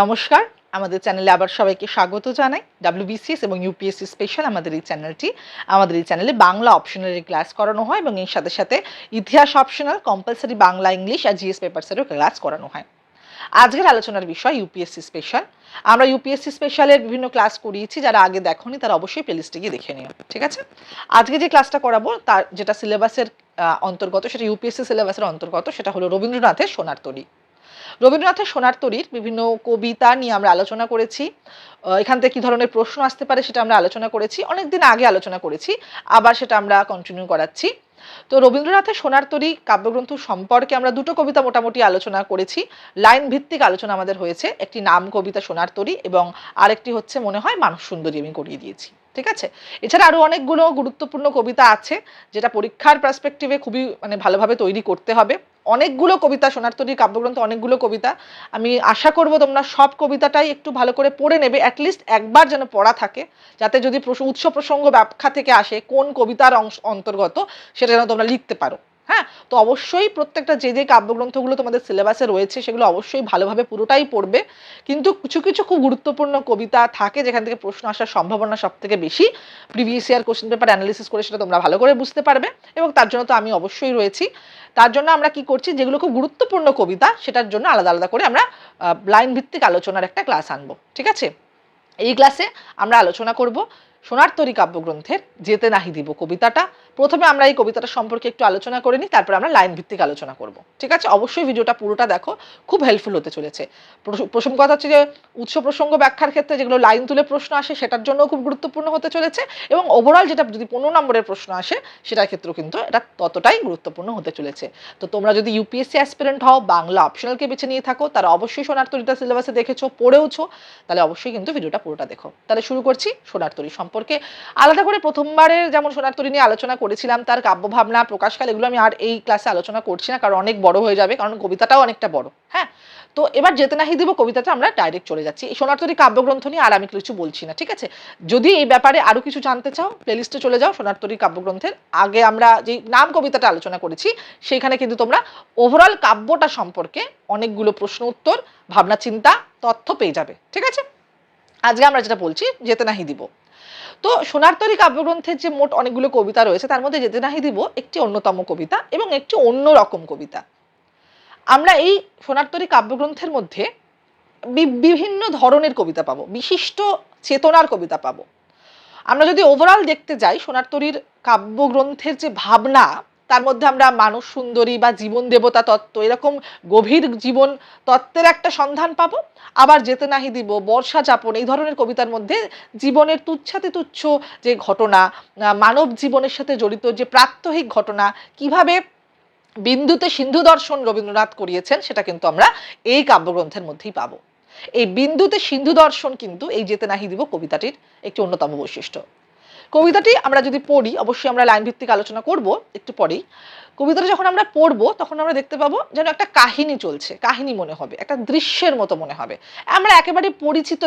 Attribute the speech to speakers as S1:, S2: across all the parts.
S1: নমস্কার। আমাদের চ্যানেলে আবার সবাইকে স্বাগত জানাই। ডাব্লিউবিসিএস এবং ইউপিএসসি স্পেশাল আমাদের এই চ্যানেলটি। আমাদের এই চ্যানেলে বাংলা অপশনারি ক্লাস করানো হয় এবং এর সাথে সাথে ইতিহাস অপশনাল কম্পালসারি বাংলা ইংলিশ আর জিএস পেপারসেরও ক্লাস করানো হয়। আজকের আলোচনার বিষয় ইউপিএসসি স্পেশাল আমরা ইউপিএসসি স্পেশালের বিভিন্ন ক্লাস করিয়েছি, যারা আগে দেখোনি তারা অবশ্যই প্লেলিস্টে গিয়ে দেখে নিও, ঠিক আছে? আজকে যে ক্লাসটা করাবো, তার যেটা সিলেবাসের অন্তর্গত, সেটা ইউপিএসসি সিলেবাসের অন্তর্গত, সেটা হলো রবীন্দ্রনাথের সোনার তরী। রবীন্দ্রনাথের সোনার তরীর, বিভিন্ন কবিতা নিয়ে আমরা আলোচনা করেছি। এখান থেকে কী ধরনের প্রশ্ন আসতে পারে সেটা আমরা আলোচনা করেছি। অনেক দিন আগে আলোচনা করেছি, আবার সেটা আমরা কন্টিনিউ করাচ্ছি। তো রবীন্দ্রনাথের সোনার তরী, কাব্যগ্রন্থ সম্পর্কে আমরা দুটো কবিতা মোটামুটি আলোচনা করেছি। লাইন ভিত্তিক আলোচনা আমাদের হয়েছে, একটি নাম কবিতা সোনার তরী এবং আরেকটি হচ্ছে মনে হয় মানুষ সুন্দরী আমি করিয়ে দিয়েছি, ঠিক আছে? এছাড়া আরও অনেকগুলো গুরুত্বপূর্ণ কবিতা আছে, যেটা পরীক্ষার পার্সপেক্টিভে খুবই মানে ভালোভাবে তৈরি করতে হবে। অনেকগুলো কবিতা, সোনার তরীর কাব্যগ্রন্থ অনেকগুলো কবিতা। আমি আশা করব তোমরা সব কবিতাটাই একটু ভালো করে পড়ে নেবে অ্যাটলিস্ট একবার যেন পড়া থাকে, যাতে যদি উৎস প্রসঙ্গ ব্যাখ্যা থেকে আসে কোন কবিতার অংশ অন্তর্গত, সেটা যেন তোমরা লিখতে পারো। হ্যাঁ? তো অবশ্যই প্রত্যেকটা যে যে কাব্যগ্রন্থগুলো তোমাদের সিলেবাসে রয়েছে, সেগুলো অবশ্যই ভালোভাবে পুরোটাই পড়বে। কিন্তু কিছু কিছু খুব গুরুত্বপূর্ণ কবিতা থাকে, যেখান থেকে প্রশ্ন আসার সম্ভাবনা সব থেকে বেশি। Previous year question paper analysis করে সেটা তোমরা ভালো করে বুঝতে পারবে, এবং তার জন্য তো আমি অবশ্যই রয়েছি। তার জন্য আমরা কি করছি, যেগুলো খুব গুরুত্বপূর্ণ কবিতা, সেটার জন্য আলাদা আলাদা করে আমরা লাইন ভিত্তিক আলোচনার একটা ক্লাস আনব, ঠিক আছে? এই ক্লাসে আমরা আলোচনা করব সোনার তরী কাব্যগ্রন্থের, যেতে নাহি দিব কবিতাটা প্রথমে আমরা এই কবিতাটা সম্পর্কে একটু আলোচনা করে নিই, তারপর আমরা লাইন ভিত্তিক আলোচনা করব। ঠিক আছে? অবশ্যই ভিডিওটা পুরোটা দেখো, খুব হেল্পফুল হতে চলেছে। প্রথম কথা হচ্ছে যে, উৎস প্রসঙ্গ ব্যাখ্যার ক্ষেত্রে যেগুলো লাইন তুলে প্রশ্ন আসে, সেটার জন্য খুব গুরুত্বপূর্ণ হতে চলেছে এবং ওভারঅল যেটা যদি পনেরো নম্বরের প্রশ্ন আসে, সেটার ক্ষেত্রেও কিন্তু এটা ততটাই গুরুত্বপূর্ণ হতে চলেছে। তো তোমরা যদি ইউপিএসসি অ্যাসপিরেন্ট হও, বাংলা অপশনালকে বেছে নিয়ে থাকো, তারা অবশ্যই সোনার তরিটা সিলেবাসে দেখেছ, পড়েওছো, তাহলে অবশ্যই কিন্তু ভিডিওটা পুরোটা দেখো। তাহলে শুরু করছি সোনার তরী সম্পর্কে। আলাদা করে প্রথমবারের যেমন সোনার তরী নিয়ে আলোচনা করেছিলাম তার কাব্যভাবনা, প্রকাশকাল, এগুলো আমি আর এই ক্লাসে আলোচনা করছি না, কারণ অনেক বড় হয়ে যাবে, কারণ কবিতাটাও অনেকটা বড় হ্যাঁ? তো এবার যেতে নাহি দিব কবিতাটা আমরা ডাইরেক্ট চলে যাচ্ছি। এই সোনার তরী কাব্যগ্রন্থ নিয়ে আর আমি কিছু বলছি না, ঠিক আছে? যদি এই ব্যাপারে আরও কিছু জানতে চাও প্লেলিস্টে চলে যাও সোনার তরী কাব্যগ্রন্থের। আগে আমরা যে নাম কবিতাটা আলোচনা করেছি, সেইখানে কিন্তু তোমরা ওভারঅল কাব্যটা সম্পর্কে অনেকগুলো প্রশ্ন উত্তর, ভাবনা, চিন্তা, তথ্য পেয়ে যাবে, ঠিক আছে? আজকে আমরা যেটা বলছি, যেতে নাহি দিব তো সোনার তরী কাব্যগ্রন্থের যে মোট অনেকগুলো কবিতা রয়েছে, তার মধ্যে যেতে নাহি দিব, একটি অন্যতম কবিতা এবং একটি অন্য রকম কবিতা। আমরা এই সোনার তরী কাব্যগ্রন্থের মধ্যে বিভিন্ন ধরনের কবিতা পাবো, বিশিষ্ট চেতনার কবিতা পাবো। আমরা যদি ওভারঅল দেখতে যাই, সোনার তরীর কাব্যগ্রন্থের যে ভাবনা তার মধ্যে আমরা মানুষ সুন্দরী বা জীবন দেবতা তত্ত্ব, এরকম গভীর জীবন তত্ত্বের একটা সন্ধান পাবো। আবার যেতে নাহি দিব, বর্ষা যাপন, এই ধরনের কবিতার মধ্যে জীবনের তুচ্ছাতে তুচ্ছ যে ঘটনা মানব জীবনের সাথে জড়িত যে প্রাত্যহিক ঘটনা, কীভাবে বিন্দুতে সিন্ধু দর্শন রবীন্দ্রনাথ করিয়েছেন, সেটা কিন্তু আমরা এই কাব্যগ্রন্থের মধ্যেই পাবো। এই বিন্দুতে সিন্ধু দর্শন কিন্তু এই যেতে নাহি দিব কবিতাটির একটি অন্যতম বৈশিষ্ট্য। কবিতাটি আমরা যদি পড়ি, অবশ্যই আমরা লাইন ভিত্তিক আলোচনা করব একটু পরেই। কবিতাটা যখন আমরা পড়ব, তখন আমরা দেখতে পাবো যেন একটা কাহিনী চলছে, কাহিনী মনে হবে, একটা দৃশ্যের মতো মনে হবে। আমরা একেবারে পরিচিত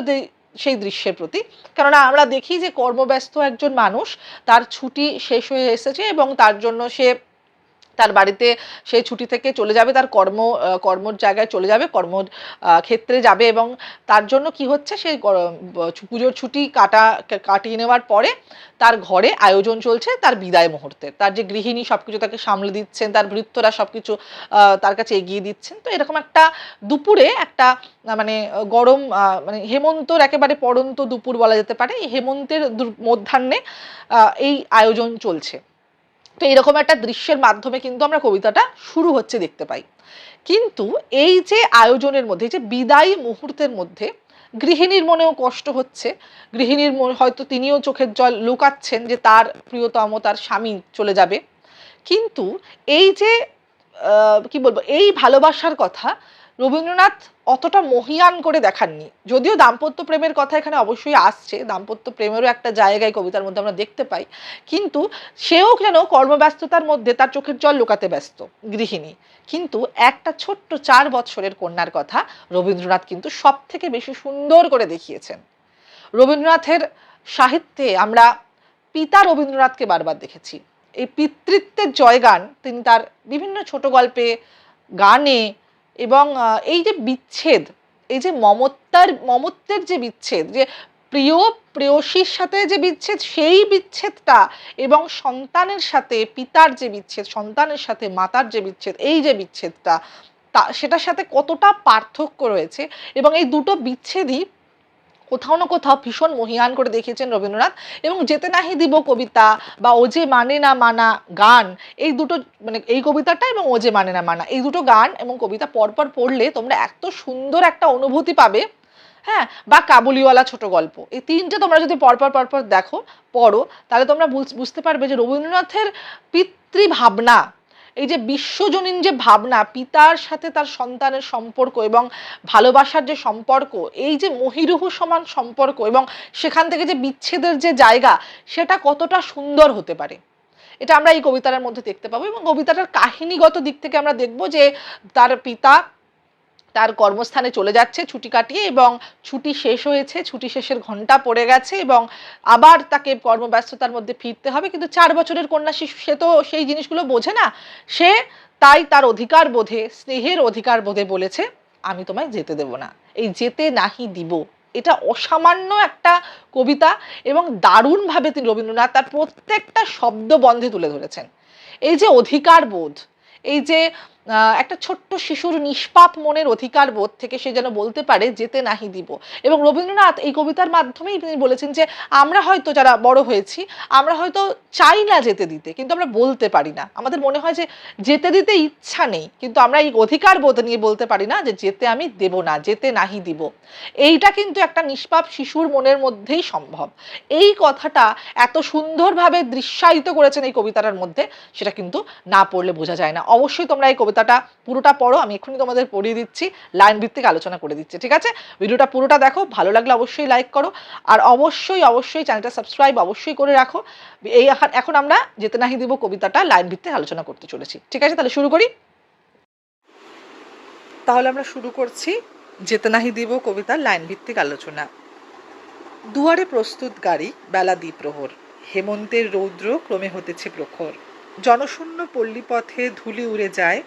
S1: সেই দৃশ্যের প্রতি, কেননা আমরা দেখি যে কর্মব্যস্ত একজন মানুষ, তার ছুটি শেষ হয়ে এসেছে এবং তার জন্য সে তার বাড়িতে সে ছুটি থেকে চলে যাবে, তার কর্ম কর্মর জায়গায় চলে যাবে কর্ম ক্ষেত্রে যাবে এবং তার জন্য কি হচ্ছে, সে পুজোর ছুটি কাটা কাটিয়ে নেওয়ার পরে তার ঘরে আয়োজন চলছে, তার বিদায় মুহূর্তে। তার যে গৃহিণী সব কিছু তাকে সামলে দিচ্ছেন, তার ভৃত্যরা সব কিছু তার কাছে এগিয়ে দিচ্ছেন। তো এরকম একটা দুপুরে একটা মানে গরম মানে হেমন্তর একেবারে পড়ন্ত দুপুর বলা যেতে পারে, এই হেমন্তের মধ্যাহ্নে এই আয়োজন চলছে। তো এরকম একটা দৃশ্যের মাধ্যমে কিন্তু আমরা কবিতাটা শুরু হচ্ছে দেখতে পাই। কিন্তু এই যে আয়োজনের মধ্যে যে বিদায়ী মুহূর্তের মধ্যে গৃহিণীর মনেও কষ্ট হচ্ছে। গৃহিণীর হয়তো তিনিও চোখের জল লুকাচ্ছেন যে তার প্রিয়তম, তার স্বামী চলে যাবে। কিন্তু এই যে কি বলব, এই ভালোবাসার কথা রবীন্দ্রনাথ অতটা মহিয়ান করে দেখাননি। যদিও দাম্পত্য প্রেমের কথা এখানে অবশ্যই আসছে, দাম্পত্য প্রেমেরও একটা জায়গায় কবিতার মধ্যে আমরা দেখতে পাই। কিন্তু সেও যেন কর্মব্যস্ততার মধ্যে তার চোখের জল লুকাতে ব্যস্ত, গৃহিণী। কিন্তু একটা ছোট্ট চার বৎসরের কন্যার কথা রবীন্দ্রনাথ কিন্তু সব থেকে বেশি সুন্দর করে দেখিয়েছেন। রবীন্দ্রনাথের সাহিত্যে আমরা পিতা রবীন্দ্রনাথকে বারবার দেখেছি। এই পিতৃত্বের জয়গান তিনি তার বিভিন্ন ছোট গল্পে, গানে এবং এই যে বিচ্ছেদ, এই যে মমত্বার মমত্বের যে বিচ্ছেদ, যে প্রিয় প্রেয়সীর সাথে যে বিচ্ছেদ, সেই বিচ্ছেদটা এবং সন্তানের সাথে, পিতার যে বিচ্ছেদ, সন্তানের সাথে মাতার যে বিচ্ছেদ, এই যে বিচ্ছেদটা, তা, সেটার সাথে কতটা পার্থক্য রয়েছে এবং এই দুটো বিচ্ছেদই কোথাও না কোথাও ভীষণ মহিয়ান করে দেখিয়েছেন রবীন্দ্রনাথ এবং যেতে নাহি দিব কবিতা বা ও যে মানে না মানা গান, এই দুটো মানে এই কবিতাটা এবং ও যে মানে না মানা, এই দুটো গান এবং কবিতা পরপর পড়লে তোমরা এত সুন্দর একটা অনুভূতি পাবে। হ্যাঁ বা কাবুলিওয়ালা ছোট গল্প, এই তিনটে তোমরা যদি পরপর পরপর দেখো, পড়ো, তাহলে তোমরা বুঝ- বুঝতে পারবে যে রবীন্দ্রনাথের পিতৃভাবনা এই যে বিশ্বজনীন যে ভাবনা, পিতার সাথে তার সন্তানের সম্পর্ক এবং ভালোবাসার যে সম্পর্ক, এই যে মহিরুহ সমান সম্পর্ক এবং সেখান থেকে যে বিচ্ছেদের যে জায়গা, সেটা কতটা সুন্দর হতে পারে? এটা আমরা এই কবিতার মধ্যে দেখতে পাবো এবং কবিতাটার কাহিনীগত দিক থেকে আমরা দেখব যে তার পিতা তার কর্মস্থানে চলে যাচ্ছে, ছুটি কাটিয়ে এবং ছুটি শেষ হয়েছে, ছুটি শেষের ঘণ্টা পড়ে গেছে এবং আবার তাকে কর্মব্যস্ততার মধ্যে ফিরতে হবে। কিন্তু চার বছরের কন্যা শিশু সে তো সেই জিনিসগুলো বোঝে না। সে তাই তার অধিকার বোধে, স্নেহের অধিকার বোধে বলেছে, আমি তোমায় যেতে দেব না। এই যেতে নাহি দিব। এটা অসামান্য একটা কবিতা এবং দারুণভাবে তিনি রবীন্দ্রনাথ তার প্রত্যেকটা শব্দ বন্ধে তুলে ধরেছেন। এই যে অধিকার বোধ, এই যে একটা ছোট্ট শিশুর নিষ্পাপ মনের অধিকার বোধ থেকে সে যেন বলতে পারে, যেতে নাহি দিব। এবং রবীন্দ্রনাথ এই কবিতার মাধ্যমেই তিনি বলেছেন যে, আমরা হয়তো যারা বড় হয়েছি, আমরা হয়তো চাই না যেতে দিতে, কিন্তু আমরা বলতে পারি না। আমাদের মনে হয় যে, যেতে দিতে ইচ্ছা নেই, কিন্তু আমরা এই অধিকার বোধ নিয়ে বলতে পারি না যে, যেতে আমি দেব না, যেতে নাহি দিব। এইটা কিন্তু একটা নিষ্পাপ শিশুর মনের মধ্যেই সম্ভব। এই কথাটা এত সুন্দরভাবে দৃশ্যায়িত করেছেন এই কবিতাটার মধ্যে, সেটা কিন্তু না পড়লে বোঝা যায় না। অবশ্যই তোমরা এই কবিতাটা পুরোটা পড়ো, আমি এক্ষুনি তোমাদের পড়িয়ে দিচ্ছি লাইন ভিত্তিক আলোচনা করে দিচ্ছি, ঠিক আছে? ভিডিওটা পুরোটা দেখো, ভালো লাগলে অবশ্যই লাইক করো, আর অবশ্যই অবশ্যই চ্যানেলটা সাবস্ক্রাইব অবশ্যই করে রাখো। এই এখন আমরা যেতে নাহি দিব কবিতাটা লাইন ভিত্তিক আলোচনা করতে চলেছি, ঠিক আছে? তাহলে শুরু করি। তাহলে আমরা শুরু করছি, যেতে নাহি দিব কবিতার লাইন ভিত্তিক আলোচনা। দুয়ারে প্রস্তুত গাড়ি, বেলা দ্বিপ্রহর। হেমন্তের রৌদ্র ক্রমে হতেছে প্রখর। জনশূন্য পল্লীপথে ধুলি উড়ে যায়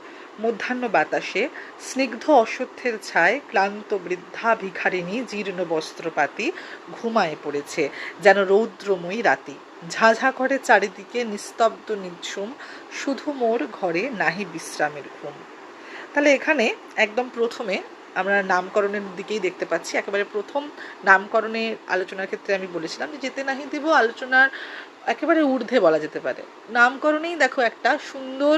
S1: মধ্যাহ্ন বাতাসে স্নিগ্ধ অশ্বত্থের ছায় ক্লান্ত বৃদ্ধা ভিখারিণী জীর্ণ বস্ত্রপাতি ঘুমায়ে পড়েছে, যেন রৌদ্রময়ী রাতি। ঝাঝা করে চারিদিকে নিস্তব্ধ নিঝুম, শুধু মোর ঘরে নাহি বিশ্রামের ঘুম। তাহলে এখানে একদম প্রথমে আমরা নামকরণের দিকেই দেখতে পাচ্ছি। একেবারে প্রথম নামকরণের আলোচনার ক্ষেত্রে আমি বলেছিলাম যে যেতে নাহি দিব, আলোচনার একেবারে ঊর্ধ্বে বলা যেতে পারে। নামকরণেই দেখো একটা সুন্দর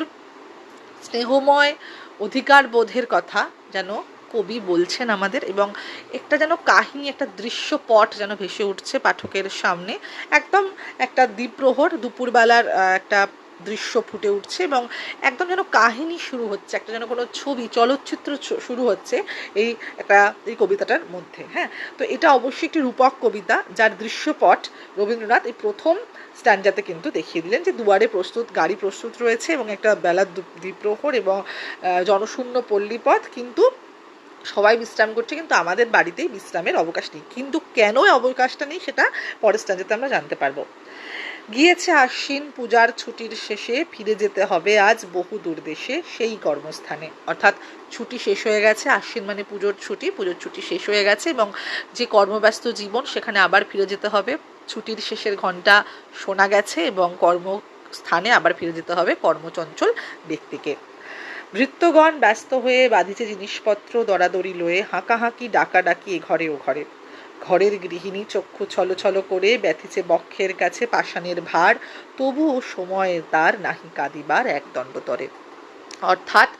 S1: স্নেহময় অধিকার বোধের কথা যেন কবি বলছেন আমাদের এবং একটা যেন কাহিনী, একটা দৃশ্যপট যেন ভেসে উঠছে পাঠকের সামনে। একদম একটা দ্বীপ্রহর দুপুরবেলার একটা দৃশ্য ফুটে উঠছে এবং একদম যেন কাহিনী শুরু হচ্ছে, একটা যেন কোনো ছবি, চলচ্চিত্র শুরু হচ্ছে এই একটা, এই কবিতাটার মধ্যে হ্যাঁ? তো এটা অবশ্যই একটি রূপক কবিতা যার দৃশ্যপট রবীন্দ্রনাথ এই প্রথম স্ট্যান্ডাতে কিন্তু দেখিয়ে দিলেন যে দুয়ারে প্রস্তুত, গাড়ি প্রস্তুত রয়েছে এবং একটা বেলার দ্বীপ্রহর এবং জনশূন্য পল্লীপথ, কিন্তু সবাই বিশ্রাম করছে, কিন্তু আমাদের বাড়িতেই বিশ্রামের অবকাশ নেই। কিন্তু কেন অবকাশটা নেই সেটা পরের স্ট্যান্ডাতে আমরা জানতে পারব। গিয়েছে আশ্বিন পূজার ছুটির শেষে, ফিরে যেতে হবে আজ বহু দূর দেশে সেই কর্মস্থানে। অর্থাৎ ছুটি শেষ হয়ে গেছে, আশ্বিন মানে পুজোর ছুটি পুজোর ছুটি শেষ হয়ে গেছে এবং যে কর্মব্যস্ত জীবন, সেখানে আবার ফিরে যেতে হবে। ছুটির শেষের ঘণ্টা শোনা গেছে এবং কর্মস্থানে আবার ফিরে যেতে হবে কর্মচঞ্চল ব্যক্তিকে। ভৃত্যগণ ব্যস্ত হয়ে বাঁধিছে জিনিসপত্র, দরাদরি লয়ে হাঁকাহাঁকি, ডাকাডাকি এ ঘরে ও ঘরে। ঘরের গৃহিণী চক্ষু ছলছল করে ব্যথিছে বক্ষের কাছে পাষাণের ভার, তবুও সময়ে তার নাহি কাঁদিবার এক দণ্ডতরে। অর্থাৎ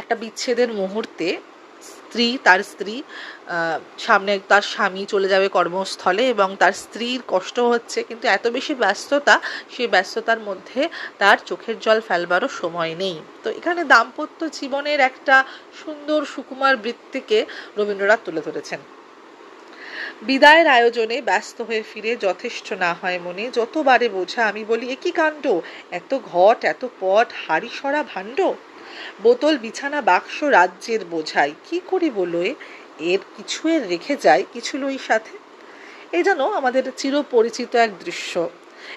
S1: একটা বিচ্ছেদের মুহূর্তে স্ত্রী, তার স্ত্রী সামনে তার স্বামী চলে যাবে কর্মস্থলে এবং তার স্ত্রীর কষ্ট হচ্ছে, কিন্তু এত বেশি ব্যস্ততা, সেই ব্যস্ততার মধ্যে তার চোখের জল ফেলবারও সময় নেই। তো এখানে দাম্পত্য জীবনের একটা সুন্দর সুকুমার বৃত্তিকে রবীন্দ্রনাথ তুলে ধরেছেন। বিদায়ের আয়োজনে ব্যস্ত হয়ে ফিরে যথেষ্ট না হয় মনে। যতবারে বোঝা আমি বলি একই কাণ্ড? এত ঘট, এত পট, হাড়ি সরা ভাণ্ড? বোতল, বিছানা, বাক্স রাজ্যের বোঝাই। কি করি বলোয় এর কিছু এর রেখে যায় কিছু লই সাথে। এ যেন আমাদের চিরপরিচিত এক দৃশ্য।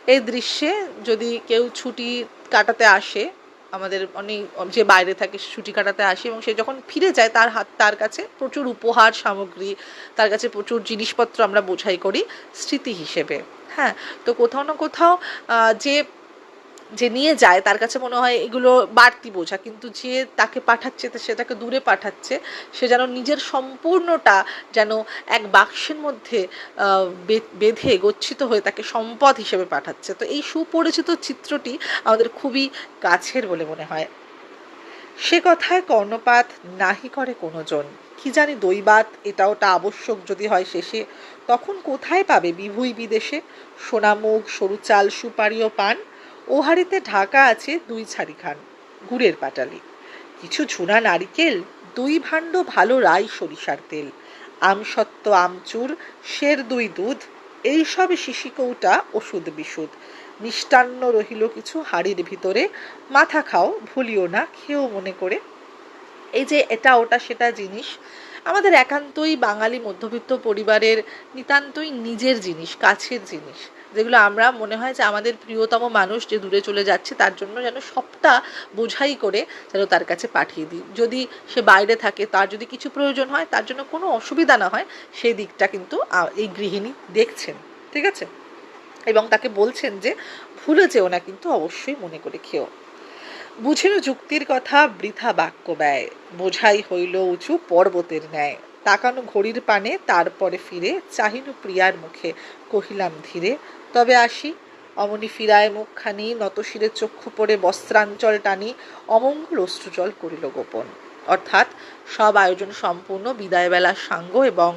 S1: এই দৃশ্যে যদি কেউ ছুটি কাটাতে আসে আমাদের অনেক, যে বাইরে থাকে ছুটি কাটাতে আসে এবং সে যখন ফিরে যায় তার হাত, তার কাছে প্রচুর উপহার, সামগ্রী, তার কাছে প্রচুর জিনিসপত্র আমরা বোঝাই করি স্মৃতি হিসেবে। হ্যাঁ তো কোথাও না কোথাও যে যে নিয়ে যায়, তার কাছে মনে হয় এগুলো বাড়তি বোঝা। কিন্তু যে তাকে পাঠাচ্ছে সে তাকে দূরে পাঠাচ্ছে, সে যেন নিজের সম্পূর্ণটা যেন এক বাক্সের মধ্যে বেঁধে গচ্ছিত হয়ে তাকে সম্পদ হিসেবে পাঠাচ্ছে। তো এই সুপরিচিত চিত্রটি আমাদের খুবই কাছের বলে মনে হয়। সে কথায় কর্ণপাত নাহি করে কোনো জন কি জানি দৈবাত এটা ওটা আবশ্যক যদি হয় শেষে। তখন কোথায় পাবে বিভুই বিদেশে? সোনামুখ সরু চাল পান? ও হাড়িতে ঢাকা আছে দুই ছাড়ি খান গুড়ের পাটালি। কিছু ঝুনা নারিকেল, দুই ভাণ্ড ভালো রাই সরিষার তেল। আমসত্ত্ব আমচুর শের দুই দুধ এইসব শিশিকৌটা ওষুধ বিশুদ মিষ্টান্ন রহিল কিছু হাড়ির ভিতরে, মাথা খাও, ভুলিও না, খেয়েও মনে করে। এই যে এটা ওটা সেটা জিনিস, আমাদের একান্তই বাঙালি মধ্যবিত্ত পরিবারের নিতান্তই নিজের জিনিস, কাছের জিনিস। যেগুলো আমরা মনে হয় যে আমাদের প্রিয়তম মানুষ যে দূরে চলে যাচ্ছে, তার জন্য যেন সবটা বোঝাই করে যেন তার কাছে পাঠিয়ে দিই। যদি সে বাইরে থাকে, তার যদি কিছু প্রয়োজন হয়, তার জন্য কোনো অসুবিধা না হয়, সেই দিকটা কিন্তু এই গৃহিণী দেখছেন, ঠিক আছে? এবং তাকে বলছেন যে, ভুলে যেও না কিন্তু অবশ্যই মনে করে খেও। বুঝিল যুক্তির কথা, বৃথা বাক্য ব্যয়। বোঝাই হইল উঁচু পর্বতের ন্যায়। তাকানো ঘড়ির পানে, তারপরে ফিরে চাহিনু প্রিয়ার মুখে কহিলাম, ধীরে তবে আসি। অমনি ফিরায় মুখখানি, নতশিরে চক্ষু পড়ে বস্ত্রাঞ্চল টানি, অমঙ্গল অশ্রুজল করিল গোপন। অর্থাৎ সব আয়োজন সম্পূর্ণ বিদায়বেলার সাঙ্গ এবং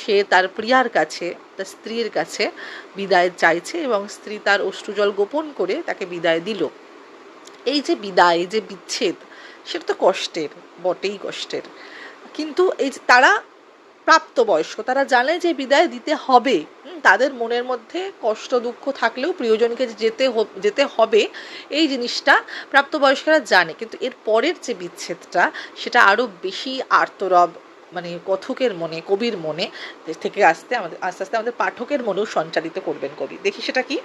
S1: সে তার প্রিয়ার কাছে, তার স্ত্রীর কাছে বিদায় চাইছে এবং স্ত্রী তার অশ্রুজল গোপন করে তাকে বিদায় দিল। এই যে বিদায় যে বিচ্ছেদ, সেটা তো কষ্টের, বটেই কষ্টের। কিন্তু এই যে তারা প্রাপ্তবয়স্ক, তারা জানে যে বিদায় দিতে হবে। তাদের মনের মধ্যে কষ্ট, দুঃখ থাকলেও প্রিয়জনকে যেতে যেতে হবে, এই জিনিসটা প্রাপ্তবয়স্করা জানে। কিন্তু এর পরের যে বিচ্ছেদটা, সেটা আরও বেশি আর্তরব মানে কথকের মনে, কবির মনে থেকে আসতে আমাদের, আস্তে আস্তে আমাদের পাঠকের মনেও সঞ্চারিত করবেন কবি। দেখি সেটা কি?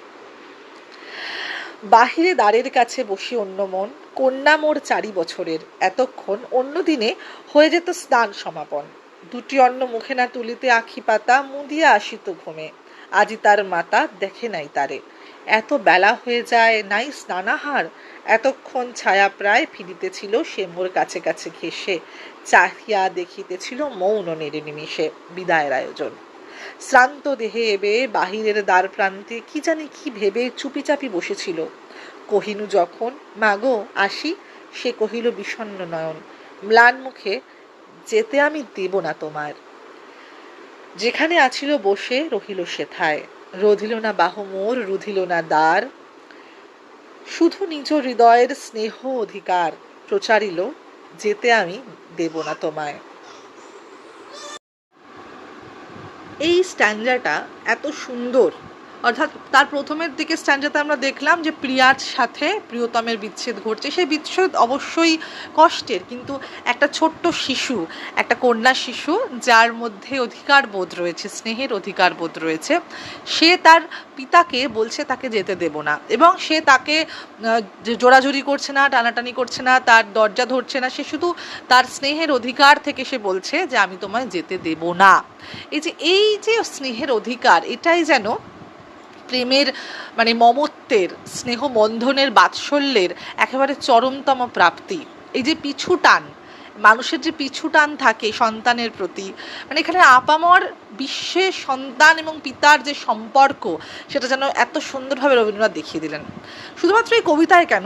S1: বাহিরে দ্বারের কাছে বসি অন্য মন, কন্যা মোর চারি বছরের, এতক্ষণ অন্য দিনে হয়ে যেত স্নান সমাপন। দুটি অন্ন মুখে না তুলিতে আখি পাতা, মুদিয়া আসিত ঘুমে। আজি তার মাতা দেখে নাই তারে। এত বেলা হয়ে যায়, নাই স্নানাহার। এতক্ষণ ছায়া প্রায় ফিরিতেছিল সে মোর কাছে কাছে ঘেসে চাহিয়া দেখিতেছিল মৌন নেড়ে নিমিষে বিদায়ের আয়োজন। শ্রান্ত দেহে এবে বাহিরের দ্বার প্রান্তে কি জানি কি ভেবে চুপিচাপি বসেছিল। কহিনু যখন, মাগো, আসি। সে কহিল, বিষণ্ণ নয়ন। ম্লান মুখে যেতে আমি দেব না তোমার। যেখানে আছিল বসে রহিল সেথায় রোধিল না বাহু মোর, রুধিল না দ্বার। শুধু নিজ হৃদয়ের স্নেহ অধিকার প্রচারিল, যেতে আমি দেব না তোমায়। এই স্ট্যান্ডাটা এত সুন্দর অর্থাৎ তার প্রথমের দিকে স্ট্যান্ডাতে আমরা দেখলাম যে প্রিয়ার সাথে প্রিয়তমের বিচ্ছেদ ঘটছে। সেই বিচ্ছেদ অবশ্যই কষ্টের, কিন্তু একটা ছোট্ট শিশু, একটা কন্যা শিশু, যার মধ্যে অধিকার বোধ রয়েছে, স্নেহের অধিকার বোধ রয়েছে, সে তার পিতাকে বলছে তাকে যেতে দেব না এবং সে তাকে জোরাজুরি করছে না, টানাটানি করছে না, তার দরজা ধরছে না, সে শুধু তার স্নেহের অধিকার থেকে সে বলছে যে আমি তোমায় যেতে দেব না। এই যে এই যে স্নেহের অধিকার, এটাই যেন প্রেমের মানে মমত্বের স্নেহ বন্ধনের বাৎসল্যের একেবারে চরমতম প্রাপ্তি। এই যে পিছু টান, মানুষের যে পিছু টান থাকে সন্তানের প্রতি মানে এখানে আপামর বিশ্বে সন্তান এবং পিতার যে সম্পর্ক, সেটা যেন এত সুন্দরভাবে রবীন্দ্রনাথ দেখিয়ে দিলেন। শুধুমাত্র এই কবিতায় কেন?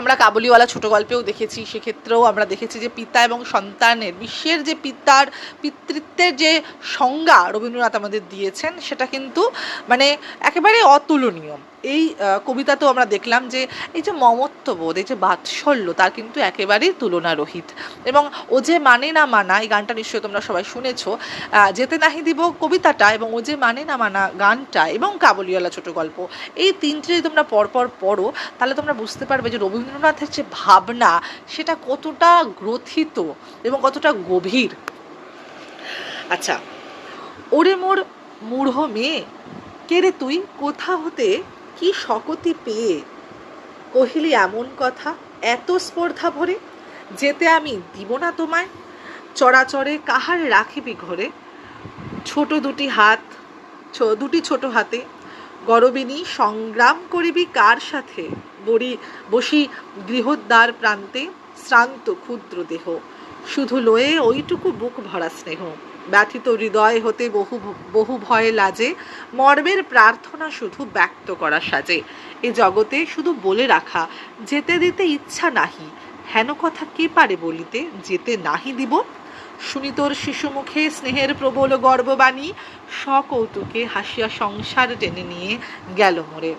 S1: আমরা কাবুলিওয়ালা ছোট গল্পেও দেখেছি, সেক্ষেত্রেও আমরা দেখেছি যে পিতা এবং সন্তানের, বিশ্বের যে পিতার পিতৃত্বের যে সংজ্ঞা রবীন্দ্রনাথ আমাদের দিয়েছেন, সেটা কিন্তু মানে একেবারে অতুলনীয়। এই কবিতাতেও আমরা দেখলাম যে এই যে মমত্ববোধ, এই যে বাৎসল্য, তার কিন্তু একেবারেই তুলনারহিত। এবং ও যে মানে না মানা, এই গানটা নিশ্চয়ই তোমরা সবাই শুনেছো যেতে নাহি দিব কবিতাটা এবং ও যে মানে না মানা গানটা এবং কাবুলিওয়ালা ছোট গল্প, এই তিনটে যদি তোমরা পরপর পড়ো, তাহলে তোমরা বুঝতে পারবে যে রবীন্দ্রনাথের যে ভাবনা, সেটা কতটা গ্রথিত এবং কতটা গভীর? আচ্ছা ওরে মোর মূঢ় মেয়ে, কে রে তুই? কোথা হতে কি শকতি পেয়ে? কহিলি এমন কথা, এত স্পর্ধা ভরে? যেতে আমি দিব না তোমায়? চরাচরে কাহার রাখিবি ঘরে? ছোট দুটি হাত দুটি ছোট হাতে, গরবিনী সংগ্রাম করিবি কার সাথে? বড়ি বসি গৃহদ্বার প্রান্তে শ্রান্ত ক্ষুদ্র দেহ। শুধু লয়ে ওইটুকু বুক ভরা স্নেহ। ব্যথিত হৃদয় হতে বহু বহু ভয়ে লাজে। মর্মের প্রার্থনা শুধু ব্যক্ত করা সাজে। এ জগতে শুধু বলে রাখা, যেতে দিতে ইচ্ছা নাহি। হেন কথা কে পারে বলিতে, যেতে নাহি দিব? শুনি তোর শিশু মুখে স্নেহের প্রবল গর্ববাণী। সকৌতুকে হাসিয়া সংসার টেনে নিয়ে গেল মোরে।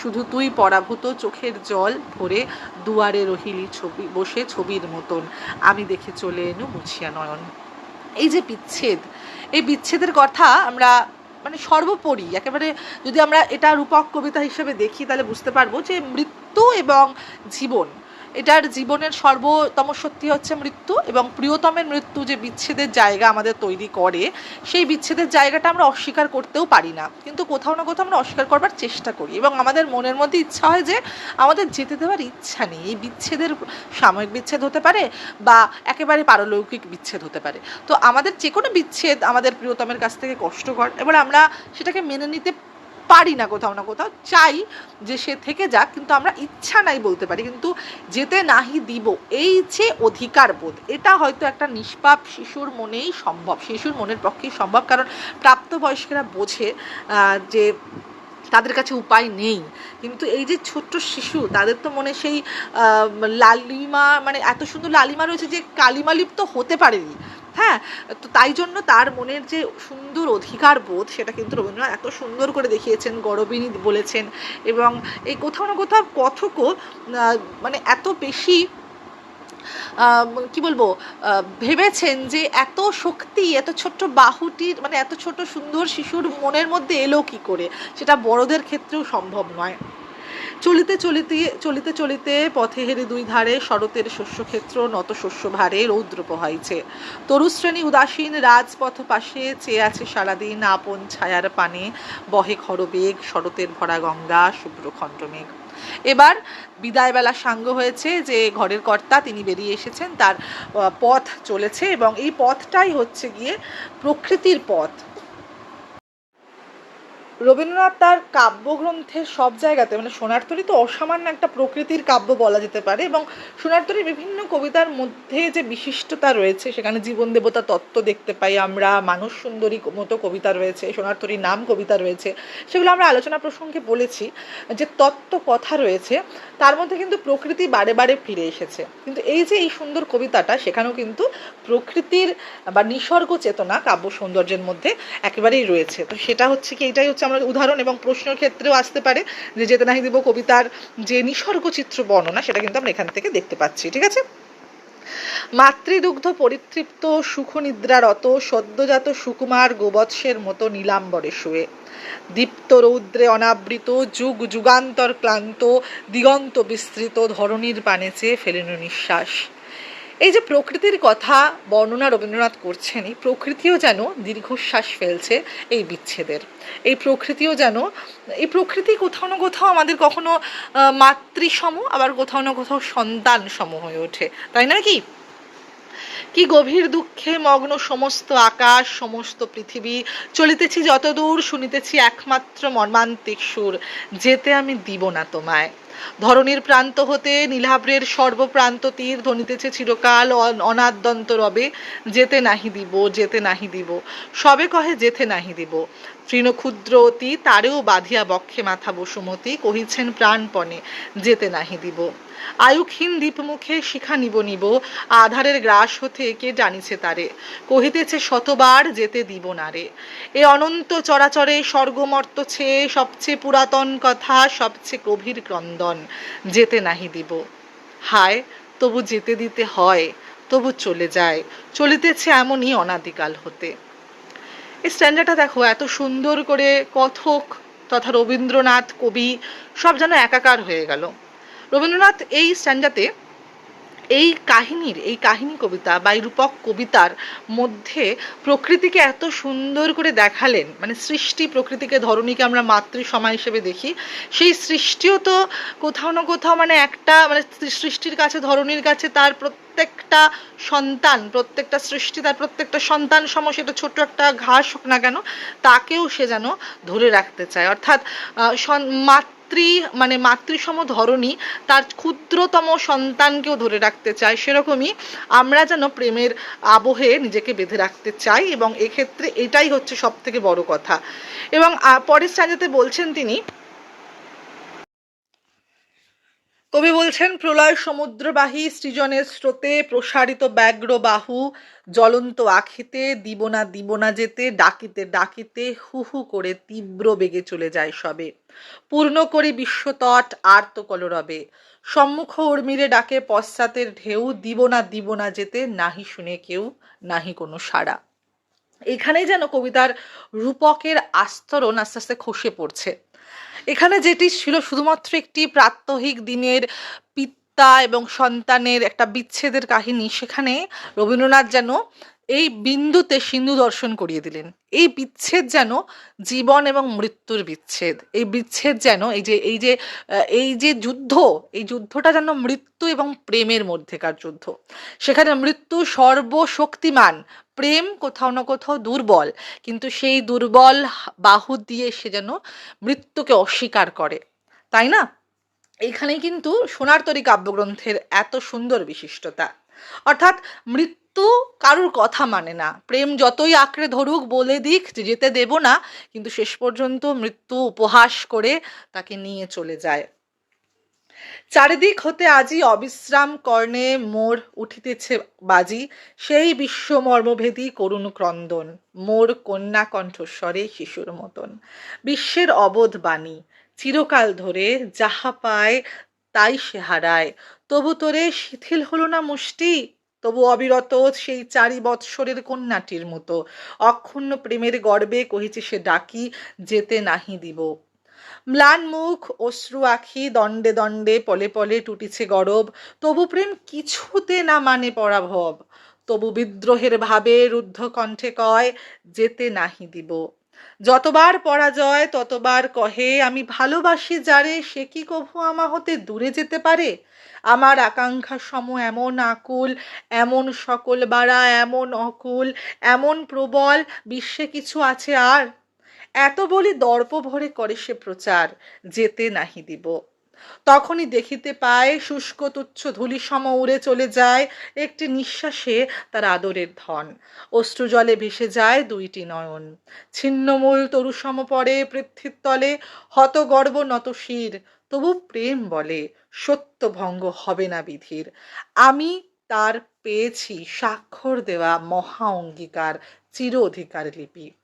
S1: শুধু তুই পরাভূত, চোখের জল ভরে দুয়ারে রহিলি ছবি, বসে ছবির মতন। আমি দেখে চলে এনু মুছিয়া নয়ন। এই যে বিচ্ছেদ, এই বিচ্ছেদের কথা আমরা মানে সর্বোপরি, একেবারে যদি আমরা এটা রূপক কবিতা হিসেবে দেখি, তাহলে বুঝতে পারব যে মৃত্যু এবং জীবন এটার জীবনের সর্বতম সত্যি হচ্ছে মৃত্যু এবং প্রিয়তমের মৃত্যু যে বিচ্ছেদের জায়গা আমাদের তৈরি করে, সেই বিচ্ছেদের জায়গাটা আমরা অস্বীকার করতেও পারি না। কিন্তু কোথাও না কোথাও আমরা অস্বীকার করবার চেষ্টা করি এবং আমাদের মনের মধ্যে ইচ্ছা হয় যে আমাদের যেতে দেওয়ার ইচ্ছা নেই। এই বিচ্ছেদের সাময়িক বিচ্ছেদ হতে পারে বা একেবারে পারলৌকিক বিচ্ছেদ হতে পারে। তো আমাদের যে কোনো বিচ্ছেদ আমাদের প্রিয়তমের কাছ থেকে কষ্টকর। এবার আমরা সেটাকে মেনে নিতে পারি না কোথাও না কোথাও, চাই যে সে থেকে যাক, কিন্তু আমরা ইচ্ছা নাই বলতে পারি, কিন্তু যেতে নাহি দিব, এই যে অধিকার বোধ, এটা হয়তো একটা নিষ্পাপ শিশুর মনেই সম্ভব, শিশুর মনের পক্ষেই সম্ভব, কারণ প্রাপ্তবয়স্করা বোঝে যে তাদের কাছে উপায় নেই, কিন্তু এই যে ছোট্ট শিশু, তাদের তো মনে সেই লালিমা মানে এত সুন্দর লালিমা রয়েছে যে কালিমা লিপ্ত হতে পারেনি হ্যাঁ তো তাই জন্য তার মনের যে সুন্দর অধিকার বোধ, সেটা কিন্তু রবীন্দ্রনাথ এত সুন্দর করে দেখিয়েছেন, গরবিনী বলেছেন এবং এই কোথাও না কোথাও কথকও মানে এত বেশি কি বলব ভেবেছেন যে এত শক্তি, এত ছোট্ট বাহুটির মানে এত ছোট সুন্দর শিশুর মনের মধ্যে এলো কি করে? সেটা বড়দের ক্ষেত্রেও সম্ভব নয়। চলিতে চলিতে চলিতে চলিতে পথে হেরে দুই ধারে শরতের শস্যক্ষেত্র, নত শস্য ভারে রৌদ্র পোহাইছে। তরুশ্রেণী উদাসীন রাজপথ পাশে চেয়ে আছে সারাদিন আপন ছায়ার পানে, বহে খরবেগ শরতের ভরা গঙ্গা, শুভ্র খণ্ডমেঘ। এবার বিদায়বেলা সাঙ্গ হয়েছে যে ঘরের কর্তা তিনি বেরিয়ে এসেছেন, তার পথ চলেছে এবং এই পথটাই হচ্ছে গিয়ে প্রকৃতির পথ। রবীন্দ্রনাথ তার কাব্যগ্রন্থের সব জায়গাতে মানে সোনারতরী তো অসামান্য একটা প্রকৃতির কাব্য বলা যেতে পারে এবং সোনারতরীর বিভিন্ন কবিতার মধ্যে যে বিশিষ্টতা রয়েছে, সেখানে জীবন দেবতা তত্ত্ব দেখতে পাই আমরা, মানুষ সুন্দরী মতো কবিতা রয়েছে সোনারতরীর নাম কবিতা রয়েছে, সেগুলো আমরা আলোচনা প্রসঙ্গে বলেছি, যে তত্ত্ব কথা রয়েছে, তার মধ্যে কিন্তু প্রকৃতি বারে বারে ফিরে এসেছে। কিন্তু এই যে এই সুন্দর কবিতাটা, সেখানেও কিন্তু প্রকৃতির বা নিসর্গ চেতনা, কাব্য সৌন্দর্যের মধ্যে একেবারেই রয়েছে। তো সেটা হচ্ছে কি, এটাই হচ্ছে আমরা উদাহরণ এবং প্রশ্নের ক্ষেত্রেও আসতে পারে যে যেতে নাহি দিব কবিতার যে নিসর্গ চিত্র বর্ণনা, সেটা কিন্তু আমরা এখান থেকে দেখতে পাচ্ছি, ঠিক আছে? মাতৃদুগ্ধ পরিতৃপ্ত সুখ নিদ্রারত সদ্যজাত সুকুমার গোবৎসের মতো নীলাম্বরে শুয়ে। দীপ্ত রৌদ্রে অনাবৃত, যুগ যুগান্তর ক্লান্ত, দিগন্ত বিস্তৃত ধরণীর পানে চেয়ে ফেলেন নিঃশ্বাস। এই যে প্রকৃতির কথা বর্ণনা রবীন্দ্রনাথ করছেন এই প্রকৃতিও যেন দীর্ঘশ্বাস ফেলছে এই বিচ্ছেদের। এই প্রকৃতিও যেন, এই প্রকৃতি কোথাও না কোথাও আমাদের কখনো মাতৃসম, আবার কোথাও না কোথাও সন্তান সম হয়ে ওঠে। তাই না কি কি গভীর দুঃখে মগ্ন সমস্ত আকাশ, সমস্ত পৃথিবী। চলিতেছি যতদূর, শুনিতেছি একমাত্র মর্মান্তিক সুর, যেতে আমি দিব না তোমায়। ধরণীর প্রান্ত হতে নীলাভ্রের সর্বপ্রান্ত তীর ধ্বনিতেছে চিরকাল, অন- অনাদ্যন্ত রবে, যেতে নাহি দিব, যেতে নাহি দিব। সবে কহে, যেতে নাহি দিব। তৃণক্ষুদ্র অতি, তারেও বাঁধিয়া বক্ষে মাথা বসুমতি, কহিছেন, প্রাণপণে যেতে নাহি দিব। আয়ুক্ষীণ দ্বীপমুখে শিখা নিব নিব, আধারের গ্রাস হতে কে জানিছে তারে। কহিতেছে, শতবার যেতে দিব না রে। এ অনন্ত চরাচরে স্বর্গমর্ত ছেয়ে সবচেয়ে পুরাতন কথা, সবচেয়ে গভীর ক্রন্দন যেতে নাহি দিব। হায়, তবু যেতে দিতে হয়, তবু চলে যায়। চলিতেছে এমনই অনাদিকাল হতে। এই স্ট্যান্ডাটা দেখো, এত সুন্দর করে কথক তথা রবীন্দ্রনাথ, কবি সব যেন একাকার হয়ে গেল। রবীন্দ্রনাথ এই স্ট্যান্ডাতে এই কাহিনীর, এই কাহিনী কবিতা বা এই রূপক কবিতার মধ্যে প্রকৃতিকে এত সুন্দর করে দেখালেন মানে সৃষ্টি প্রকৃতিকে, ধরণীকে আমরা মাতৃ সময় হিসেবে দেখি, সেই সৃষ্টিও তো কোথাও না কোথাও মানে একটা মানে সৃষ্টির কাছে, ধরণীর কাছে তার প্রত্যেকটা সন্তান, প্রত্যেকটা সৃষ্টি তার প্রত্যেকটা সন্তান সম সেটা ছোট্ট একটা ঘাস হোক না কেন, তাকেও সে যেন ধরে রাখতে চায়। অর্থাৎ সন- মাতৃ মানে মাতৃসম ধরনী তার ক্ষুদ্রতম সন্তানকেও ধরে রাখতে চায়। সেরকমই আমরা যেন প্রেমের আবহে নিজেকে বেঁধে রাখতে চাই এবং এক্ষেত্রে এটাই হচ্ছে সব থেকে বড় কথা। এবং পরের স্ট্যান্ডাতে বলছেন তিনি কবি বলছেন, প্রলয় সমুদ্রবাহী সৃজনের স্রোতে প্রসারিত ব্যগ্র বাহু জ্বলন্ত আখিতে দিবনা দিবনা যেতে, ডাকিতে ডাকিতে হু হু করে তীব্র বেগে চলে যায় সবে। পূর্ণ করি বিশ্বতট আর্ত কলরবে। সম্মুখ উর্মিরে ডাকে পশ্চাতের ঢেউ, দিবনা দিবনা যেতে নাহি শুনে কেউ, নাহি কোনো সাড়া। এখানেই যেন কবিতার রূপকের আস্তরণ আস্তে আস্তে খসে পড়ছে। এখানে যেটি ছিল শুধুমাত্র একটি প্রাত্যহিক দিনের পিতা এবং সন্তানের একটা বিচ্ছেদের কাহিনী, সেখানে রবীন্দ্রনাথ যেন এই বিন্দুতে সিন্ধু দর্শন করিয়ে দিলেন। এই বিচ্ছেদ যেন জীবন এবং মৃত্যুর বিচ্ছেদ। এই বিচ্ছেদ যেন এই যে এই যে এই যে যুদ্ধ, এই যুদ্ধটা যেন মৃত্যু এবং প্রেমের মধ্যেকার যুদ্ধ। সেখানে মৃত্যু সর্বশক্তিমান প্রেম কোথাও না কোথাও দুর্বল, কিন্তু সেই দুর্বল বাহু দিয়ে সে যেন মৃত্যুকে অস্বীকার করে, তাই না? এইখানে কিন্তু সোনার তরী কাব্যগ্রন্থের এত সুন্দর বিশিষ্টতা। অর্থাৎ মৃত্যু কারুর কথা মানে না। প্রেম যতই আঁকড়ে ধরুক, বলে দিক, যেতে দেব না, কিন্তু শেষ পর্যন্ত মৃত্যু উপহাস করে তাকে নিয়ে চলে যায়। চারিদিক হতে আজি অবিশ্রাম কর্ণে মোর উঠিতেছে বাজি, সেই বিশ্ব মর্মভেদী করুণ ক্রন্দন, মোর কন্যা কণ্ঠস্বরে শিশুর মতন। বিশ্বের অবোধ বাণী, চিরকাল ধরে যাহা পায় তাই সে হারায়। তবু তোরে শিথিল হলো না মুষ্টি, তবু অবিরত সেই চারি বৎসরের কন্যাটির মতো। অক্ষুণ্ণ প্রেমের গর্বে কহিছে সে ডাকি, যেতে নাহি দিব। ম্লান মুখ, অশ্রু আখি, দণ্ডে দণ্ডে, পলে পলে টুটিছে গরব। তবু প্রেম কিছুতে না মানে পরাভব। তবু বিদ্রোহের ভাবে রুদ্ধ কণ্ঠে কয়, যেতে নাহি দিব। যতবার পরাজয়, ততবার কহে, আমি ভালোবাসি যারে, সে কি কভু আমা হতে দূরে যেতে পারে? আমার আকাঙ্ক্ষা সম এমন আকুল, এমন সকল বাড়া, এমন অকুল, এমন প্রবল, বিশ্বে কিছু আছে আর? এত বলি দর্প ভরে করে সে প্রচার, যেতে নাহি দিব। তখনই দেখিতে পায়, শুষ্ক তুচ্ছ ধুলি সম উড়ে চলে যায়, একটি নিঃশ্বাসে তার আদরের ধন। অশ্রু জলে ভেসে যায় দুইটি নয়ন। ছিন্নমূল তরু সম পড়ে পৃথ্বীর তলে, হত গর্ব নত শির, তবু প্রেম বলে, সত্য ভঙ্গ হবে না বিধির। আমি তার পেয়েছি স্বাক্ষর দেওয়া মহা অঙ্গীকার, চির অধিকার লিপি।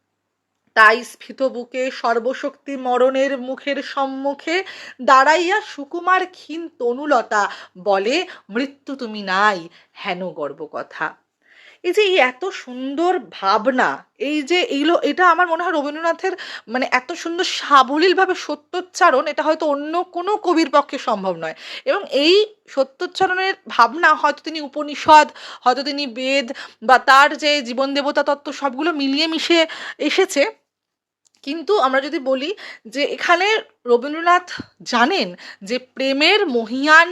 S1: তাই স্ফীত বুকে সর্বশক্তি মরণের মুখের সম্মুখে দাঁড়াইয়া সুকুমার ক্ষীণ তনুলতা বলে, মৃত্যু তুমি নাই, হেন গর্ব কথা। এই যে এই এত সুন্দর ভাবনা, এই যে এইগুলো এটা আমার মনে হয় রবীন্দ্রনাথের মানে এত সুন্দর সাবলীলভাবে সত্যোচ্চারণ, এটা হয়তো অন্য কোনো কবির পক্ষে সম্ভব নয়। এবং এই সত্যোচ্চারণের ভাবনা হয়তো তিনি উপনিষদ, হয়তো তিনি বেদ বা তার যে জীবন দেবতা তত্ত্ব সবগুলো মিলিয়ে মিশে এসেছে কিন্তু আমরা যদি বলি যে এখানে রবীন্দ্রনাথ জানেন যে প্রেমের মহিয়ান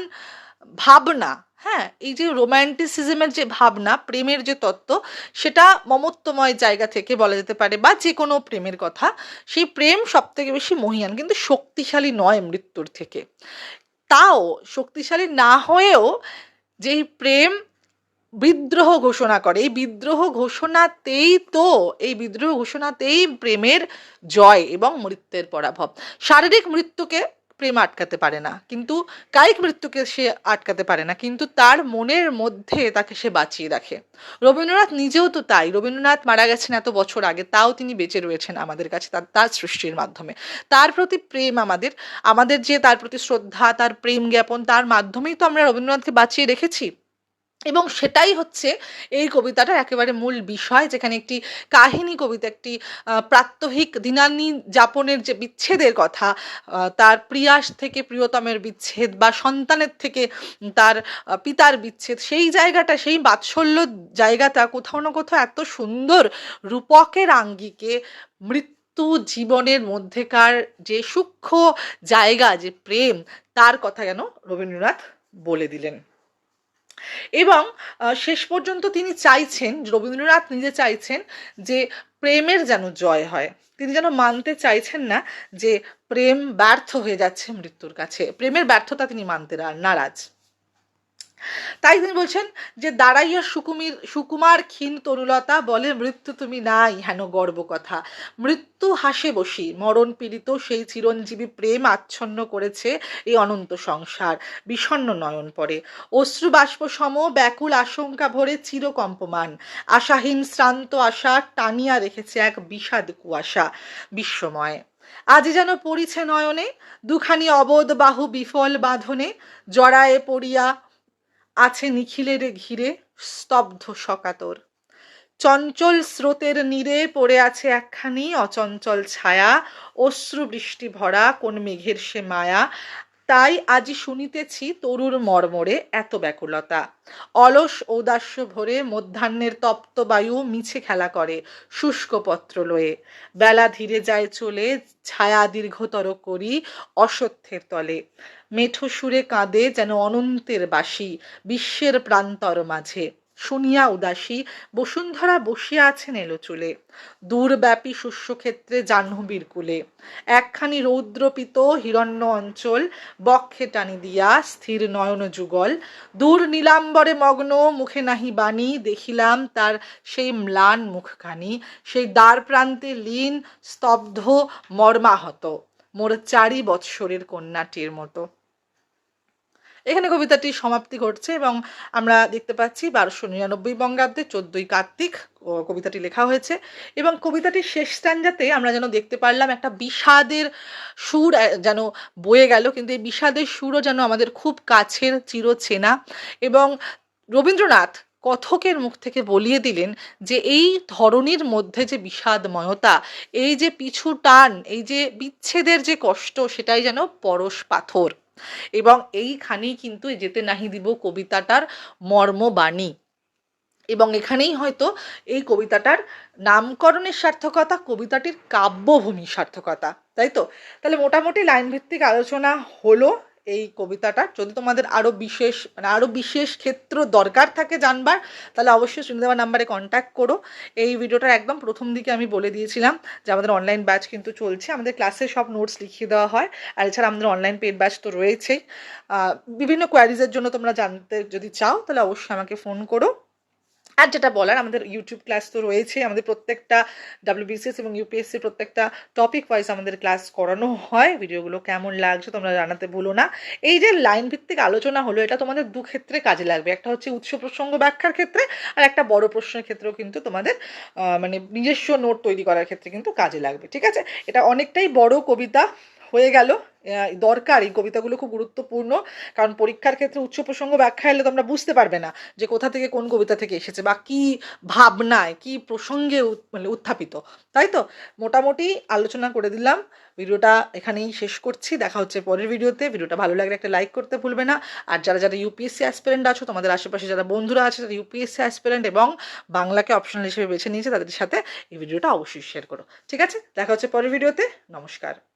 S1: ভাবনা হ্যাঁ এই যে রোম্যান্টিসিজমের যে ভাবনা, প্রেমের যে তত্ত্ব, সেটা মমত্বময় জায়গা থেকে বলা যেতে পারে বা যে কোনো প্রেমের কথা, সেই প্রেম সব থেকে বেশি মহিয়ান, কিন্তু শক্তিশালী নয় মৃত্যুর থেকে। তাও শক্তিশালী না হয়েও যেই প্রেম বিদ্রোহ ঘোষণা করে। এই বিদ্রোহ ঘোষণাতেই তো, এই বিদ্রোহ ঘোষণাতেই প্রেমের জয় এবং মৃত্যুর পরাভব। শারীরিক মৃত্যুকে প্রেম আটকাতে পারে না, কিন্তু কায়িক মৃত্যুকে সে আটকাতে পারে না, কিন্তু তার মনের মধ্যে তাকে সে বাঁচিয়ে রাখে। রবীন্দ্রনাথ নিজেও তো তাই। রবীন্দ্রনাথ মারা গেছেন এত বছর আগে, তাও তিনি বেঁচে রয়েছেন আমাদের কাছে তার তার সৃষ্টির মাধ্যমে। তার প্রতি প্রেম আমাদের আমাদের যে তার প্রতি শ্রদ্ধা, তার প্রেম জ্ঞাপন, তার মাধ্যমেই তো আমরা রবীন্দ্রনাথকে বাঁচিয়ে রেখেছি। এবং সেটাই হচ্ছে এই কবিতাটার একেবারে মূল বিষয়, যেখানে একটি কাহিনী কবিতা, একটি প্রাত্যহিক দিনানি যাপনের যে বিচ্ছেদের কথা তার প্রিয়াস থেকে প্রিয়তমের বিচ্ছেদ বা সন্তানের থেকে তার পিতার বিচ্ছেদ, সেই জায়গাটা, সেই বাৎসল্য জায়গাটা কোথাও না কোথাও এত সুন্দর রূপকের আঙ্গিকে মৃত্যু জীবনের মধ্যেকার যে সূক্ষ্ম জায়গা, যে প্রেম, তার কথা যেন রবীন্দ্রনাথ বলে দিলেন। এবং শেষ পর্যন্ত তিনি চাইছেন, রবীন্দ্রনাথ নিজে চাইছেন যে প্রেমের যেন জয় হয়। তিনি যেন মানতে চাইছেন না যে প্রেম ব্যর্থ হয়ে যাচ্ছে মৃত্যুর কাছে। প্রেমের ব্যর্থতা তিনি মানতে নারাজ। তাই তিনি বলছেন যে, দাঁড়াইয়া সুকুমির, সুকুমার ক্ষীণ তরুলতা বলে, মৃত্যু তুমি নাই হেন গর্ব কথা। মৃত্যু হাসে বসি, মরণ পীড়িত সেই চিরঞ্জীবী প্রেম আচ্ছন্ন করেছে এই অনন্ত সংসার, বিষণ্ণ নয়ন পরে। অশ্রু বাষ্প সম, ব্যাকুল আশঙ্কা ভরে চিরকম্পমান আশাহীন শ্রান্ত আশা টানিয়া রেখেছে এক বিষাদ কুয়াশা বিশ্বময় আজি যেন পড়িছে নয়নে, দুখানি অবোধ বাহু বিফল বাঁধনে, জড়ায়ে পড়িয়া আছে নিখিলের ঘিরে স্তব্ধ সকাতর। চঞ্চল স্রোতের নীরে পড়ে আছে একখানি অচঞ্চল ছায়া অশ্রু বৃষ্টি ভরা, কোন মেঘের সে মায়া। তাই আজি শুনিতেছি তরুর মর্মরে এত ব্যাকুলতা। অলস ঔদাস্য ভরে মধ্যাহ্নের তপ্ত বায়ু মিছে খেলা করে শুষ্ক পত্র লয়ে। বেলা ধীরে যায় চলে, ছায়া দীর্ঘতর করি অসত্যের তলে। মেঠো সুরে কাঁদে যেন অনন্তের বাসি বিশ্বের প্রান্তর মাঝে। শুনিয়া উদাসী বসুন্ধরা বসিয়া আছেন এলো চুলে দূরব্যাপী শস্যক্ষেত্রে জাহ্নবীর কুলে। একখানি রৌদ্রপিত হিরণ্য অঞ্চল বক্ষে টানি দিয়া স্থির নয়ন যুগল। দূর নীলাম্বরে মগ্ন, মুখে নাহি বাণী, দেখিলাম তার সেই ম্লান মুখখানি। সেই দ্বার প্রান্তে লীন, স্তব্ধ, মর্মাহত। মোর চারি বৎসরের কন্যাটির মতো। এখানে কবিতাটি সমাপ্তি ঘটছে এবং আমরা দেখতে পাচ্ছি বারোশো নিরানব্বই বঙ্গাব্দে চোদ্দই কার্তিক কবিতাটি লেখা হয়েছে এবং কবিতাটির শেষ স্ট্যান্ডাতে আমরা যেন দেখতে পারলাম একটা বিষাদের সুর যেন বয়ে গেল। কিন্তু এই বিষাদের সুরও যেন আমাদের খুব কাছের চিরচেনা এবং রবীন্দ্রনাথ কথকের মুখ থেকে বলিয়ে দিলেন যে এই ধরনের মধ্যে যে বিষাদময়তা, এই যে পিছু টান, এই যে বিচ্ছেদের যে কষ্ট, সেটাই যেন পরশ পাথর। এবং এইখানেই কিন্তু যেতে নাহি দিব কবিতাটার মর্মবাণী। এবং এখানেই হয়তো এই কবিতাটার নামকরণের সার্থকতা, কবিতাটির কাব্যভূমির সার্থকতা, তাই তো? তাহলে মোটামুটি লাইন ভিত্তিক আলোচনা হলো। এই কবিতাটা। যদি তোমাদের আরও বিশেষ মানে আরও বিশেষ ক্ষেত্র দরকার থাকে জানবার, তাহলে অবশ্যই শ্রীনিদেবা নাম্বারে কন্ট্যাক্ট করো। এই ভিডিওটার একদম প্রথম দিকে আমি বলে দিয়েছিলাম যে আমাদের অনলাইন ব্যাচ কিন্তু চলছে। আমাদের ক্লাসে সব নোটস লিখিয়ে দেওয়া হয়। আর এছাড়া আমাদের অনলাইন পেড ব্যাচ তো রয়েছেই। বিভিন্ন কোয়ারিজের জন্য তোমরা জানতে যদি চাও, তাহলে অবশ্যই আমাকে ফোন করো। আর যেটা বলার, আমাদের ইউটিউব ক্লাস তো রয়েছে, আমাদের প্রত্যেকটা ডাব্লিউবিসিএস এবং ইউপিএসসি প্রত্যেকটা টপিক ওয়াইজ আমাদের ক্লাস করানো হয়। ভিডিওগুলো কেমন লাগছে তোমরা জানাতে ভুলো না। এই যে লাইন ভিত্তিক আলোচনা হলো, এটা তোমাদের দু ক্ষেত্রে কাজে লাগবে। একটা হচ্ছে উৎস প্রসঙ্গ ব্যাখ্যার ক্ষেত্রে, আর একটা বড় প্রশ্নের ক্ষেত্রেও কিন্তু তোমাদের মানে নিজস্ব নোট তৈরি করার ক্ষেত্রে কিন্তু কাজে লাগবে, ঠিক আছে? এটা অনেকটাই বড় কবিতা হয়ে গেল। দরকার এই কবিতাগুলো খুব গুরুত্বপূর্ণ। কারণ পরীক্ষার ক্ষেত্রে উচ্চ প্রসঙ্গ ব্যাখ্যা এলে তোমরা বুঝতে পারবে না যে কোথা থেকে কোন কবিতা থেকে এসেছে বা কি ভাবনায়, কি প্রসঙ্গে মানে উত্থাপিত। তাই তো? মোটামুটি আলোচনা করে দিলাম। ভিডিওটা এখানেই শেষ করছি। দেখা হচ্ছে পরের ভিডিওতে। ভিডিওটা ভালো লাগলে একটা লাইক করতে ভুলবে না। আর যারা যারা ইউপিএসসি অ্যাসপিরেন্ট আছো, তোমাদের আশেপাশে যারা বন্ধুরা আছে, তারা ইউপিএসসি অ্যাসপিরেন্ট এবং বাংলাকে অপশনাল হিসেবে বেছে নিয়েছে, তাদের সাথে এই ভিডিওটা অবশ্যই শেয়ার করো। ঠিক আছে? দেখা হচ্ছে পরের ভিডিওতে। নমস্কার।